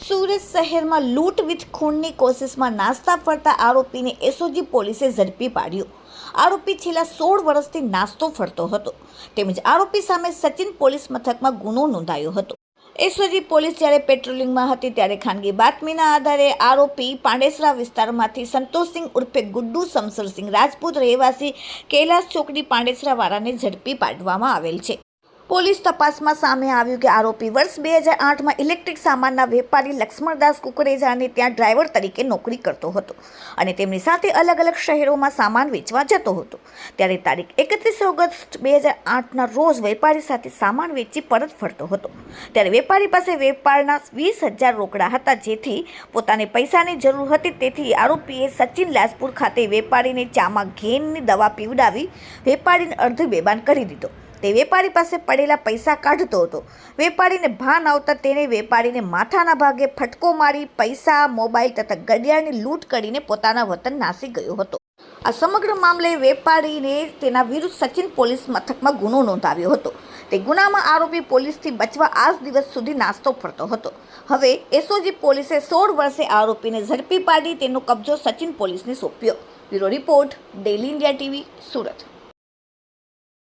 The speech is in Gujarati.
સુરત શહેરમાં લૂંટ વિથ ખૂનની કોશિશમાં નાસ્તા ફરતા આરોપીને એસઓજી પોલીસે ઝડપી પાડ્યો. આરોપી છેલ્લા સોળ વર્ષથી નાસ્તો ફરતો હતો. તેમજ આરોપી સામે સચિન પોલીસ મથકમાં ગુનો નોંધાયો હતો. એસઓજી પોલીસ જ્યારે પેટ્રોલિંગમાં હતી ત્યારે ખાનગી બાતમીના આધારે આરોપી પાંડેસરા વિસ્તારમાંથી સંતોષસિંહ ઉર્ફે ગુડ્ડુ સમસરસિંહ રાજપૂત રહેવાસી કૈલાસ ચોકડી પાંડેસરાવાળાને ઝડપી પાડવામાં આવેલ છે. પોલીસ તપાસમાં સામે આવ્યું કે આરોપી વર્ષ બે હજાર આઠમાં ઇલેક્ટ્રિક સામાનના વેપારી લક્ષ્મણદાસ કુકરેજાને ત્યાં ડ્રાઈવર તરીકે નોકરી કરતો હતો અને તેમની સાથે અલગ અલગ શહેરોમાં સામાન વેચવા જતો હતો. ત્યારે તારીખ એકત્રીસ ઓગસ્ટ બે હજાર આઠના રોજ વેપારી સાથે સામાન વેચી પરત ફરતો હતો. ત્યારે વેપારી પાસે વેપારના વીસ હજાર રોકડા હતા જેથી પોતાને પૈસાની જરૂર હતી તેથી આરોપીએ સચિન લાજપુર ખાતે વેપારીને ચામાં ઘેનની દવા પીવડાવી વેપારીને અર્ધ બેબાન કરી દીધો. તે વેપારી પાસે પડેલા પૈસા કાઢતો હતો. વેપારીને ભાન આવતા તેણે વેપારીને માથાના ભાગે ફટકો મારી પૈસા, મોબાઈલ તથા ઘડિયાળની લૂંટ કરીને પોતાના વતન નાસી ગયો હતો. આ સમગ્ર મામલે વેપારીને તેના વિરુદ્ધ સચિન પોલીસ મથકમાં ગુનો નોંધાવ્યો હતો. તે ગુનામાં આરોપી પોલીસથી બચવા આજ દિવસ સુધી નાસ્તો ફરતો હતો. હવે એસઓજી પોલીસે સોળ વર્ષે આરોપીને ઝડપી પાડી તેનો કબજો સચિન પોલીસને સોંપ્યો. Bureau report daily India TV, Surat.